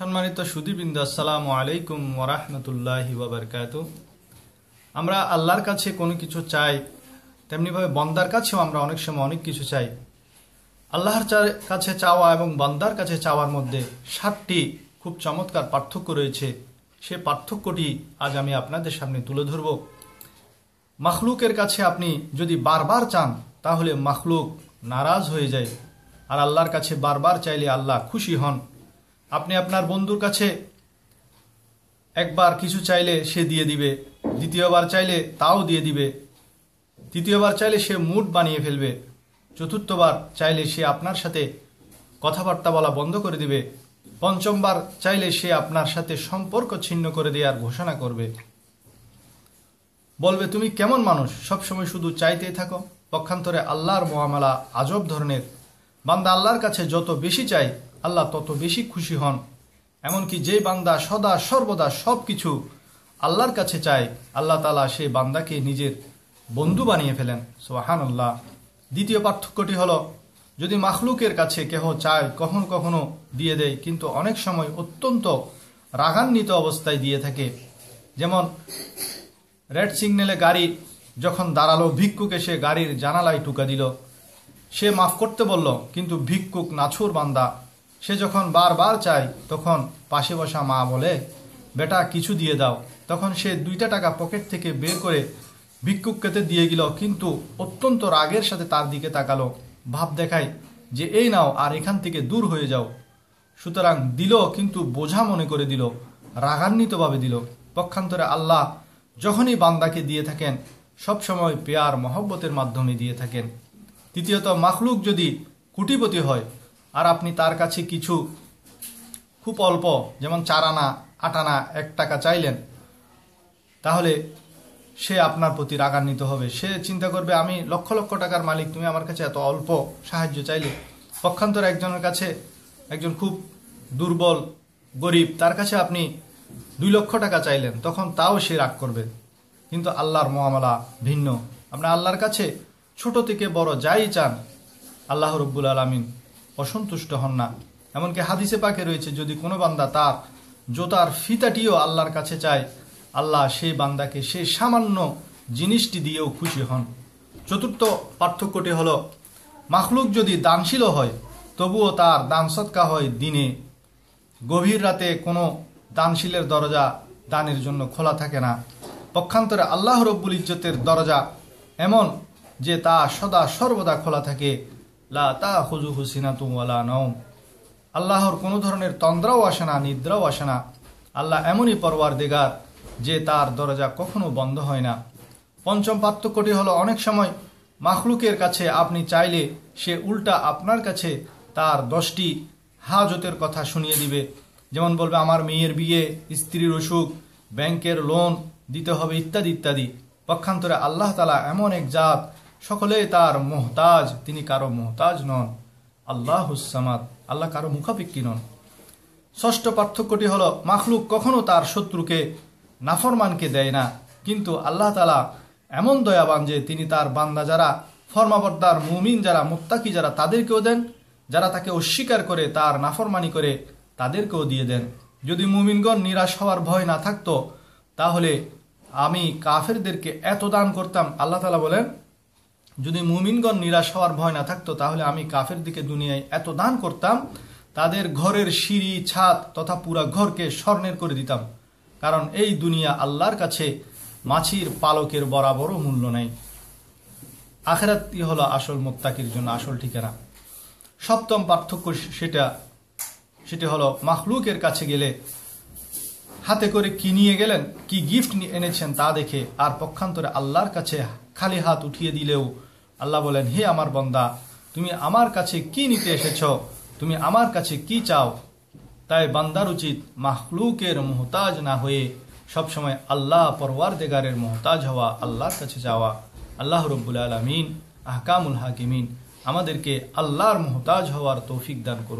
সম্মানিত সুদীবৃন্দ, আসসালামু আলাইকুম ওরহমতুল্লাহি ওবরকাত আমরা আল্লাহর কাছে কোনো কিছু চাই, তেমনিভাবে বন্দার কাছেও আমরা অনেক সময় অনেক কিছু চাই। আল্লাহর কাছে চাওয়া এবং বান্দার কাছে চাওয়ার মধ্যে সাতটি খুব চমৎকার পার্থক্য রয়েছে। সে পার্থক্যটি আজ আমি আপনাদের সামনে তুলে ধরব। মাখলুকের কাছে আপনি যদি বারবার চান, তাহলে মাখলুক নারাজ হয়ে যায়। আর আল্লাহর কাছে বারবার চাইলে আল্লাহ খুশি হন। আপনি আপনার বন্ধুর কাছে একবার কিছু চাইলে সে দিয়ে দিবে, দ্বিতীয়বার চাইলে তাও দিয়ে দিবে, তৃতীয়বার চাইলে সে মুড বানিয়ে ফেলবে, চতুর্থবার চাইলে সে আপনার সাথে কথাবার্তা বলা বন্ধ করে দিবে, পঞ্চমবার চাইলে সে আপনার সাথে সম্পর্ক ছিন্ন করে দেওয়ার ঘোষণা করবে। বলবে, তুমি কেমন মানুষ? সবসময় শুধু চাইতেই থাকো। পক্ষান্তরে আল্লাহর মহামালা আজব ধরনের। বান্দা আল্লাহর কাছে যত বেশি চাই আল্লাহ তত বেশি খুশি হন। এমনকি যে বান্দা সদা সর্বদা সব কিছু আল্লাহর কাছে চায়, আল্লাহ তালা সেই বান্দাকে নিজের বন্ধু বানিয়ে ফেলেন। সোহান আল্লাহ দ্বিতীয় পার্থক্যটি হলো, যদি মাখলুকের কাছে কেহ চায়, কখনো কখনো দিয়ে দেয়, কিন্তু অনেক সময় অত্যন্ত রাগান্বিত অবস্থায় দিয়ে থাকে। যেমন, রেড সিগন্যালে গাড়ি যখন দাঁড়াল, ভিক্ষুক এসে গাড়ির জানালায় টুকা দিল। সে মাফ করতে বলল, কিন্তু ভিক্ষুক নাছুর বান্দা সে যখন বারবার চায়, তখন পাশে বসা মা বলে, বেটা, কিছু দিয়ে দাও। তখন সে দুইটা টাকা পকেট থেকে বের করে ভিক্ষুককে দিয়ে গেল, কিন্তু অত্যন্ত রাগের সাথে তার দিকে তাকালো। ভাব দেখায় যে, এই নাও, আর এখান থেকে দূর হয়ে যাও। সুতরাং দিল, কিন্তু বোঝা মনে করে দিল, রাগান্বিতভাবে দিল। পক্ষান্তরে আল্লাহ যখনই বান্দাকে দিয়ে থাকেন সবসময় পেয়ার, মহব্বতের মাধ্যমে দিয়ে থাকেন। তৃতীয়ত, মাখলুক যদি কুটিপতি হয় আর আপনি তার কাছে কিছু, খুব অল্প, যেমন চার আনা, আট আনা, এক টাকা চাইলেন, তাহলে সে আপনার প্রতি রাগান্বিত হবে। সে চিন্তা করবে, আমি লক্ষ লক্ষ টাকার মালিক, তুমি আমার কাছে এত অল্প সাহায্য চাইলে? পক্ষান্তর একজনের কাছে একজন খুব দুর্বল, গরিব, তার কাছে আপনি দুই লক্ষ টাকা চাইলেন, তখন তাও সে রাগ করবে। কিন্তু আল্লাহর মহামালা ভিন্ন। আমরা আল্লাহর কাছে ছোট থেকে বড় যাই চান, আল্লাহ রব্বুল আলমিন অসন্তুষ্ট হন না। এমনকি হাদিসে পাকে রয়েছে, যদি কোনো বান্দা তার জোতার ফিতাটিও আল্লাহর কাছে চায়, আল্লাহ সেই বান্দাকে সেই সামান্য জিনিসটি দিয়েও খুশি হন। চতুর্থ পার্থক্যটি হল, মাখলুক যদি দানশীল হয়, তবুও তার দান সৎকা হয় দিনে। গভীর রাতে কোনো দানশীলের দরজা দানের জন্য খোলা থাকে না। পক্ষান্তরে আল্লাহ রব্বুল ইজ্জতের দরজা এমন যে তা সদা সর্বদা খোলা থাকে। লা তা হুজু হুসিনা তুমলা নৌম আল্লাহর কোনো ধরনের তন্দ্রাও আসে না, নিদ্রাও আসে না। আল্লাহ এমনই পরওয়ার দেগার যে তার দরজা কখনো বন্ধ হয় না। পঞ্চম পার্থক্যটি হলো অনেক সময় মাখলুকের কাছে আপনি চাইলে সে উল্টা আপনার কাছে তার দশটি হাজতের কথা শুনিয়ে দিবে। যেমন বলবে, আমার মেয়ের বিয়ে, স্ত্রীর অসুখ, ব্যাংকের লোন, দিতে হবে ইত্যাদি ইত্যাদি। পক্ষান্তরে আল্লাহ তালা এমন এক জাত সকলেই তার মোহতাজ, তিনি কারও মোহতাজ নন। আল্লাহ হুসামাদ আল্লাহ কারও মুখাপেক্ষী নন। ষষ্ঠ পার্থক্যটি হলো, মাখলুক কখনো তার শত্রুকে নাফরমানকে দেয় না। কিন্তু আল্লাহ তালা এমন দয়াবান যে তিনি তার বান্দা যারা, ফর্মাবর্দার মুমিন যারা, মুত্তাকি যারা, তাদেরকেও দেন। যারা তাকে অস্বীকার করে, তার নাফরমানি করে, তাদেরকেও দিয়ে দেন। যদি মুমিনগণ নিরাশ হওয়ার ভয় না থাকতো, তাহলে আমি কাফেরদেরকে এত দান করতাম, আল্লাহ তালা বলেন যদি মুমিনগণ নিরাশ হওয়ার ভয় না থাকতো, তাহলে আমি কাফের দিকে দুনিয়ায় এত দান করতাম, তাদের ঘরের সিঁড়ি, ছাদ তথা পুরা ঘরকে স্বর্ণের করে দিতাম। কারণ এই দুনিয়া আল্লাহর কাছে মাছির পালকের বরাবরও মূল্য নেই। আখেরাতই হলো আসল মোত্তাকির জন্য আসল ঠিকানা। সপ্তম পার্থক্য সেটা সেটা হলো মাখলুকের কাছে গেলে হাতে করে কি নিয়ে গেলেন, কি গিফট এনেছেন তা দেখে আর পক্ষান্তরে আল্লাহর কাছে খালি হাত উঠিয়ে দিলেও আল্লাহ বলেন, হে আমার বন্দা, তুমি আমার কাছে কি নিতে এসেছ? তুমি আমার কাছে কি চাও? তাই বান্দার উচিত মাহলুকের মোহতাজ না হয়ে সবসময় আল্লাহ পরওয়ার দেগারের মোহতাজ হওয়া, আল্লাহর কাছে যাওয়া। আল্লাহ রব্বুল আলমিন, আহকামুল হাকিমিন, আমাদেরকে আল্লাহর মোহতাজ হওয়ার তৌফিক দান করুন।